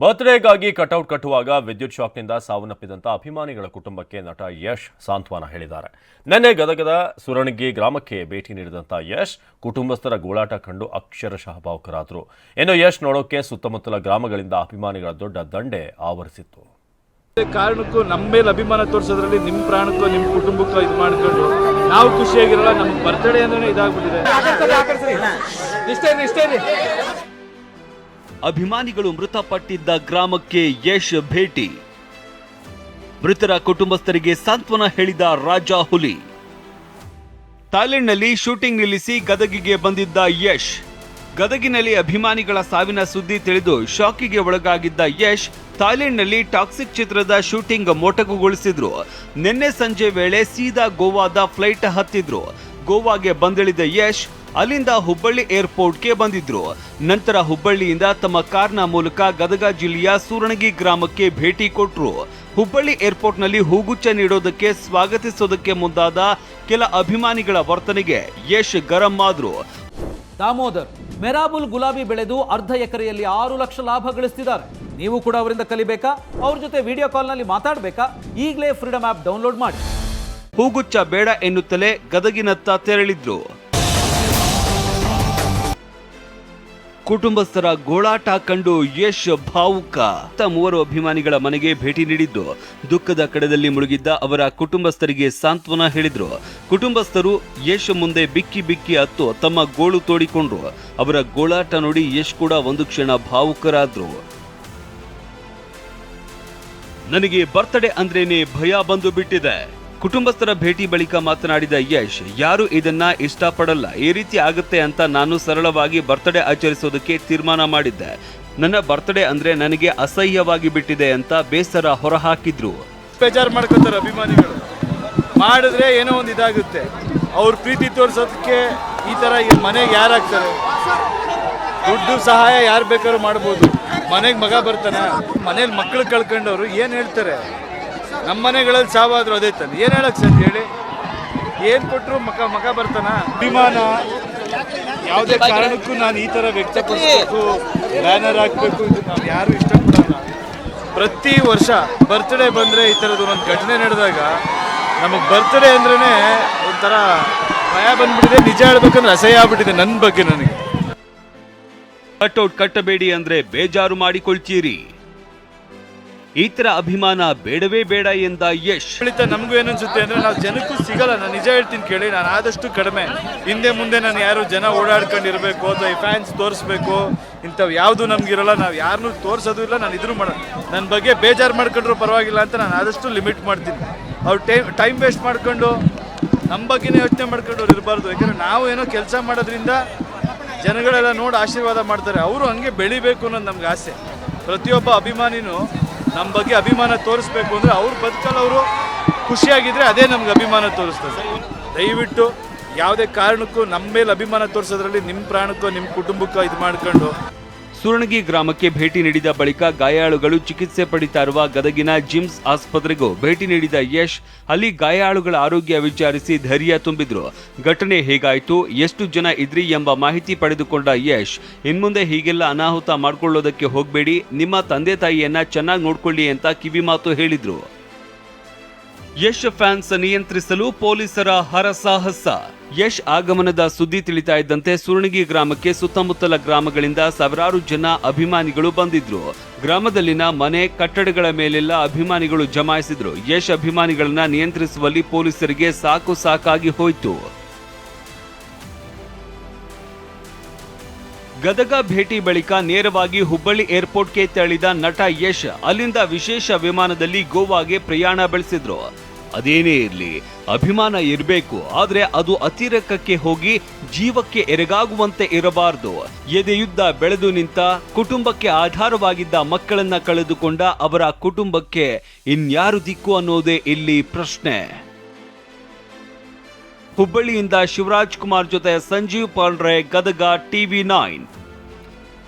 ಬರ್ತ್ಡೇಗಾಗಿ cutout ಕಟ್ಟುವಾಗ ವಿದ್ಯುತ್ ಶಾಕ್ನಿಂದ ಸಾವನ್ನಪ್ಪಿದಂತ ಅಭಿಮಾನಿಗಳ ಕುಟುಂಬಕ್ಕೆ ನಟ ಯಶ್ ಸಾಂತ್ವನ ಹೇಳಿದ್ದಾರೆ. ನಿನ್ನೆ ಗದಗದ ಸುರಣಗಿ ಗ್ರಾಮಕ್ಕೆ ಭೇಟಿ ನೀಡಿದಂಥ ಯಶ್ ಕುಟುಂಬಸ್ಥರ ಗೋಳಾಟ ಕಂಡು ಅಕ್ಷರಶಃ ಭಾವುಕರಾದರು. ಇನ್ನು ಯಶ್ ನೋಡೋಕೆ ಸುತ್ತಮುತ್ತಲ ಗ್ರಾಮಗಳಿಂದ ಅಭಿಮಾನಿಗಳ ದೊಡ್ಡ ದಂಡೆ ಆವರಿಸಿತ್ತು. ಕಾರಣಕ್ಕೂ ನಮ್ಮ ಮೇಲೆ ಅಭಿಮಾನ ತೋರಿಸೋದ್ರಲ್ಲಿ ನಿಮ್ಮ ಪ್ರಾಣಕ್ಕೂ ನಿಮ್ಮ ಕುಟುಂಬಕ್ಕೂ ಇದು ಮಾಡ್ಕೊಂಡು ನಾವು ಖುಷಿಯಾಗಿರಲ್ಲ ನಮ್ಗೆ ಬರ್ತ್ಡೇ ಅಂದ್ರೆ ಇದಾಗ್ಬಿಟ್ಟಿದೆ. ಅಭಿಮಾನಿಗಳು ಮೃತಪಟ್ಟಿದ್ದ ಗ್ರಾಮಕ್ಕೆ ಯಶ್ ಭೇಟಿ. ಮೃತರ ಕುಟುಂಬಸ್ಥರಿಗೆ ಸಾಂತ್ವನ ಹೇಳಿದ ರಾಜಾ ಹುಲಿ. ಥಾಯ್ಲೆಂಡ್ನಲ್ಲಿ ಶೂಟಿಂಗ್ ನಿಲ್ಲಿಸಿ ಗದಗಿಗೆ ಬಂದಿದ್ದ ಯಶ್. ಗದಗಿನಲ್ಲಿ ಅಭಿಮಾನಿಗಳ ಸಾವಿನ ಸುದ್ದಿ ತಿಳಿದು ಶಾಕಿಗೆ ಒಳಗಾಗಿದ್ದ ಯಶ್ ಥಾಯ್ಲೆಂಡ್ನಲ್ಲಿ ಟಾಕ್ಸಿಕ್ ಚಿತ್ರದ ಶೂಟಿಂಗ್ ಮೊಟಕುಗೊಳಿಸಿದ್ರು. ನಿನ್ನೆ ಸಂಜೆ ವೇಳೆ ಸೀದಾ ಗೋವಾದ ಫ್ಲೈಟ್ ಹತ್ತಿದ್ರು. ಗೋವಾಗೆ ಬಂದಿಳಿದ ಯಶ್ ಅಲ್ಲಿಂದ ಹುಬ್ಬಳ್ಳಿ ಏರ್ಪೋರ್ಟ್ಗೆ ಬಂದಿದ್ರು. ನಂತರ ಹುಬ್ಬಳ್ಳಿಯಿಂದ ತಮ್ಮ ಕಾರ್ನ ಮೂಲಕ ಗದಗ ಜಿಲ್ಲೆಯ ಸೂರಣಗಿ ಗ್ರಾಮಕ್ಕೆ ಭೇಟಿ ಕೊಟ್ಟರು ಹುಬ್ಬಳ್ಳಿ ಏರ್ಪೋರ್ಟ್ನಲ್ಲಿ ಹೂಗುಚ್ಚ ನೀಡೋದಕ್ಕೆ ಸ್ವಾಗತಿಸೋದಕ್ಕೆ ಮುಂದಾದ ಕೆಲ ಅಭಿಮಾನಿಗಳ ವರ್ತನೆಗೆ ಯಶ್ ಗರಂ ಆದ್ರು. ದಾಮೋದರ್ ಮೆರಾಬುಲ್ ಗುಲಾಬಿ ಬೆಳೆದು ಅರ್ಧ ಎಕರೆಯಲ್ಲಿ ಆರು ಲಕ್ಷ ಲಾಭ ಗಳಿಸ್ತಿದ್ದಾರೆ. ನೀವು ಕೂಡ ಅವರಿಂದ ಕಲಿಬೇಕಾ? ಅವ್ರ ಜೊತೆ ವಿಡಿಯೋ ಕಾಲ್ನಲ್ಲಿ ಮಾತಾಡಬೇಕಾ? ಈಗಲೇ ಫ್ರೀಡಮ್ ಆ್ಯಪ್ ಡೌನ್ಲೋಡ್ ಮಾಡಿ. ಹೂಗುಚ್ಚ ಬೇಡ ಎನ್ನುತ್ತಲೇ ಗದಗಿನತ್ತ ತೆರಳಿದ್ರು. ಕುಟುಂಬಸ್ಥರ ಗೋಳಾಟ ಕಂಡು ಯಶ್ ಭಾವುಕ. ಮೂವರು ಅಭಿಮಾನಿಗಳ ಮನೆಗೆ ಭೇಟಿ ನೀಡಿದ್ದು, ದುಃಖದ ಕಡದಲ್ಲಿ ಮುಳುಗಿದ್ದ ಅವರ ಕುಟುಂಬಸ್ಥರಿಗೆ ಸಾಂತ್ವನ ಹೇಳಿದ್ರು. ಕುಟುಂಬಸ್ಥರು ಯಶ್ ಮುಂದೆ ಬಿಕ್ಕಿ ಬಿಕ್ಕಿ ಹತ್ತು ತಮ್ಮ ಗೋಳು ತೋಡಿಕೊಂಡ್ರು. ಅವರ ಗೋಳಾಟ ನೋಡಿ ಯಶ್ ಕೂಡ ಒಂದು ಕ್ಷಣ ಭಾವುಕರಾದ್ರು. ನನಗೆ ಬರ್ತಡೇ ಅಂದ್ರೇನೆ ಭಯ ಬಂದು ಬಿಟ್ಟಿದೆ. ಕುಟುಂಬಸ್ಥರ ಭೇಟಿ ಬಳಿಕ ಮಾತನಾಡಿದ ಯಶ್, ಯಾರು ಇದನ್ನ ಇಷ್ಟಪಡಲ್ಲ, ಈ ರೀತಿ ಆಗುತ್ತೆ ಅಂತ ನಾನು ಸರಳವಾಗಿ ಬರ್ತ್ಡೇ ಆಚರಿಸೋದಕ್ಕೆ ತೀರ್ಮಾನ ಮಾಡಿದ್ದೆ. ನನ್ನ ಬರ್ತ್ಡೇ ಅಂದ್ರೆ ನನಗೆ ಅಸಹ್ಯವಾಗಿ ಬಿಟ್ಟಿದೆ ಅಂತ ಬೇಸರ ಹೊರಹಾಕಿದ್ರು. ಬೇಜಾರು ಮಾಡ್ಕೋತಾರೆ ಅಭಿಮಾನಿಗಳು. ಮಾಡಿದ್ರೆ ಏನೋ ಒಂದು ಇದಾಗುತ್ತೆ. ಅವ್ರ ಪ್ರೀತಿ ತೋರಿಸೋದಕ್ಕೆ ಈ ಈ ಮನೆಗೆ ಯಾರಾಗ್ತಾರೆ ದುಡ್ಡು ಸಹಾಯ ಯಾರು ಬೇಕಾದ್ರೂ ಮಾಡ್ಬೋದು. ಮನೆಗೆ ಮಗ ಬರ್ತಾನೆ, ಮನೇಲಿ ಮಕ್ಕಳು ಕಳ್ಕೊಂಡವ್ರು ಏನು ಹೇಳ್ತಾರೆ? ನಮ್ಮ ಮನೆಗಳಲ್ಲಿ ಸಾವಾದ್ರು ಅದೇ ತಾನೆ. ಏನು ಹೇಳಕ್ಕೆ ಸರ್ ಹೇಳಿ? ಏನು ಕೊಟ್ಟರು ಮಕ ಮಗ ಬರ್ತಾನ? ಅಭಿಮಾನ ಯಾವುದೇ ಕಾರಣಕ್ಕೂ ನಾನು ಈ ಥರ ವ್ಯಕ್ತಪಡಿಸಬೇಕು ಬ್ಯಾನರ್ ಹಾಕಬೇಕು ಇದು ನಾವು ಯಾರು ಇಷ್ಟಪಡಲ್ಲ. ಪ್ರತಿ ವರ್ಷ ಬರ್ತ್ಡೇ ಬಂದರೆ ಈ ಥರದ್ದು ಒಂದು ಘಟನೆ ನಡೆದಾಗ ನಮಗೆ ಬರ್ತ್ಡೇ ಅಂದ್ರೇ ಒಂಥರ ಭಯ ಬಂದ್ಬಿಟ್ಟಿದೆ ನಿಜ ಹೇಳ್ಬೇಕಂದ್ರೆ ಅಸಹ್ಯ ಆಗ್ಬಿಟ್ಟಿದೆ ನನ್ನ ಬಗ್ಗೆ ನನಗೆ. ಕಟ್ಔಟ್ ಕಟ್ಟಬೇಡಿ ಅಂದ್ರೆ ಬೇಜಾರು ಮಾಡಿಕೊಳ್ತೀರಿ. ಈ ತರ ಅಭಿಮಾನ ಬೇಡವೇ ಬೇಡ ಎಂದ ಯಶ್. ಹೇಳಿದ ನಮಗೂ ಏನನ್ಸುತ್ತೆ ಅಂದ್ರೆ ನಾವು ಜನಕ್ಕೂ ಸಿಗಲ್ಲ. ನಾನು ನಿಜ ಹೇಳ್ತೀನಿ ಕೇಳಿ. ನಾನು ಆದಷ್ಟು ಕಡಿಮೆ. ಹಿಂದೆ ಮುಂದೆ ನಾನು ಯಾರು ಜನ ಓಡಾಡ್ಕೊಂಡಿರ್ಬೇಕು ಅಥವಾ ಫ್ಯಾನ್ಸ್ ತೋರಿಸ್ಬೇಕು. ಇಂಥವು ಯಾವುದು ನಮ್ಗಿರಲ್ಲ. ನಾವು ಯಾರನ್ನೂ ತೋರಿಸೋದು ಇಲ್ಲ. ನಾನು ಇದ್ರು ಮಾಡ ನನ್ನ ಬಗ್ಗೆ ಬೇಜಾರು ಮಾಡ್ಕೊಂಡ್ರು ಪರವಾಗಿಲ್ಲ ಅಂತ ನಾನು ಆದಷ್ಟು ಲಿಮಿಟ್ ಮಾಡ್ತೀನಿ. ಅವ್ರು ಟೈಮ್ ಟೈಮ್ ವೇಸ್ಟ್ ಮಾಡ್ಕೊಂಡು ನಮ್ಮ ಬಗ್ಗೆನೇ ಯೋಚನೆ ಮಾಡ್ಕೊಂಡು ಅವ್ರು ಇರಬಾರ್ದು. ಯಾಕಂದ್ರೆ ನಾವು ಏನೋ ಕೆಲಸ ಮಾಡೋದ್ರಿಂದ ಜನಗಳೆಲ್ಲ ನೋಡಿ ಆಶೀರ್ವಾದ ಮಾಡ್ತಾರೆ. ಅವರು ಹಂಗೆ ಬೆಳಿಬೇಕು ಅನ್ನೋದು ನಮ್ಗೆ ಆಸೆ. ಪ್ರತಿಯೊಬ್ಬ ಅಭಿಮಾನಿನೂ ನಮ್ಮ ಬಗ್ಗೆ ಅಭಿಮಾನ ತೋರಿಸ್ಬೇಕು ಅಂದರೆ ಅವ್ರ ಬದುಕಲ್ಲಿ ಅವರು ಖುಷಿಯಾಗಿದ್ರೆ ಅದೇ ನಮ್ಗೆ ಅಭಿಮಾನ ತೋರಿಸ್ತದೆ. ದಯವಿಟ್ಟು ಯಾವುದೇ ಕಾರಣಕ್ಕೂ ನಮ್ಮ ಮೇಲೆ ಅಭಿಮಾನ ತೋರಿಸೋದ್ರಲ್ಲಿ ನಿಮ್ಮ ಪ್ರಾಣಕ್ಕೋ ನಿಮ್ಮ ಕುಟುಂಬಕ್ಕೋ ಇದು ಮಾಡ್ಕೊಂಡು ಸುರಣಗಿ ಗ್ರಾಮಕ್ಕೆ ಭೇಟಿ ನೀಡಿದ ಬಳಿಕ ಗಾಯಾಳುಗಳು ಚಿಕಿತ್ಸೆ ಪಡಿತಾ ಇರುವ ಗದಗಿನ ಜಿಮ್ಸ್ ಆಸ್ಪತ್ರೆಗೂ ಭೇಟಿ ನೀಡಿದ ಯಶ್, ಅಲ್ಲಿ ಗಾಯಾಳುಗಳ ಆರೋಗ್ಯ ವಿಚಾರಿಸಿ ಧೈರ್ಯ ತುಂಬಿದ್ರು. ಘಟನೆ ಹೇಗಾಯ್ತು, ಎಷ್ಟು ಜನ ಇದ್ರಿ ಎಂಬ ಮಾಹಿತಿ ಪಡೆದುಕೊಂಡ ಯಶ್, ಇನ್ಮುಂದೆ ಹೀಗೆಲ್ಲ ಅನಾಹುತ ಮಾಡಿಕೊಳ್ಳೋದಕ್ಕೆ ಹೋಗಬೇಡಿ, ನಿಮ್ಮ ತಂದೆ ತಾಯಿಯನ್ನ ಚೆನ್ನಾಗಿ ನೋಡ್ಕೊಳ್ಳಿ ಅಂತ ಕಿವಿಮಾತು ಹೇಳಿದ್ರು. ಯಶ್ ಫ್ಯಾನ್ಸ್ ನಿಯಂತ್ರಿಸಲು ಪೊಲೀಸರ ಹರಸಾಹಸ. ಯಶ್ ಆಗಮನದ ಸುದ್ದಿ ತಿಳಿತಾ ಇದ್ದಂತೆ ಸುರಣಗಿ ಗ್ರಾಮಕ್ಕೆ ಸುತ್ತಮುತ್ತಲ ಗ್ರಾಮಗಳಿಂದ ಸಾವಿರಾರು ಜನ ಅಭಿಮಾನಿಗಳು ಬಂದಿದ್ರು. ಗ್ರಾಮದಲ್ಲಿನ ಮನೆ, ಕಟ್ಟಡಗಳ ಮೇಲೆಲ್ಲ ಅಭಿಮಾನಿಗಳು ಜಮಾಯಿಸಿದ್ರು. ಯಶ್ ಅಭಿಮಾನಿಗಳನ್ನ ನಿಯಂತ್ರಿಸುವಲ್ಲಿ ಪೊಲೀಸರಿಗೆ ಸಾಕು ಸಾಕಾಗಿ ಹೋಯಿತು. ಗದಗ ಭೇಟಿ ಬಳಿಕ ನೇರವಾಗಿ ಹುಬ್ಬಳ್ಳಿ ಏರ್ಪೋರ್ಟ್ಗೆ ತೆರಳಿದ ನಟ ಯಶ್ ಅಲ್ಲಿಂದ ವಿಶೇಷ ವಿಮಾನದಲ್ಲಿ ಗೋವಾಗೆ ಪ್ರಯಾಣ ಬೆಳೆಸಿದ್ರು. ಅದೇನೇ ಇರಲಿ, ಅಭಿಮಾನ ಇರಬೇಕು, ಆದರೆ ಅದು ಅತಿರೇಕಕ್ಕೆ ಹೋಗಿ ಜೀವಕ್ಕೆ ಎರಗಾಗುವಂತೆ ಇರಬಾರದು. ಎದೆಯುದ್ದ ಬೆಳೆದು ನಿಂತ, ಕುಟುಂಬಕ್ಕೆ ಆಧಾರವಾಗಿದ್ದ ಮಕ್ಕಳನ್ನ ಕಳೆದುಕೊಂಡ ಅವರ ಕುಟುಂಬಕ್ಕೆ ಇನ್ಯಾರು ದಿಕ್ಕು ಅನ್ನೋದೇ ಇಲ್ಲಿ ಪ್ರಶ್ನೆ. ಹುಬ್ಬಳ್ಳಿಯಿಂದ ಶಿವರಾಜ್ ಕುಮಾರ್ ಜೊತೆ ಸಂಜೀವ್ ಪಾಲ್ರೆ ಗದಗ ಟಿವಿ ನೈನ್.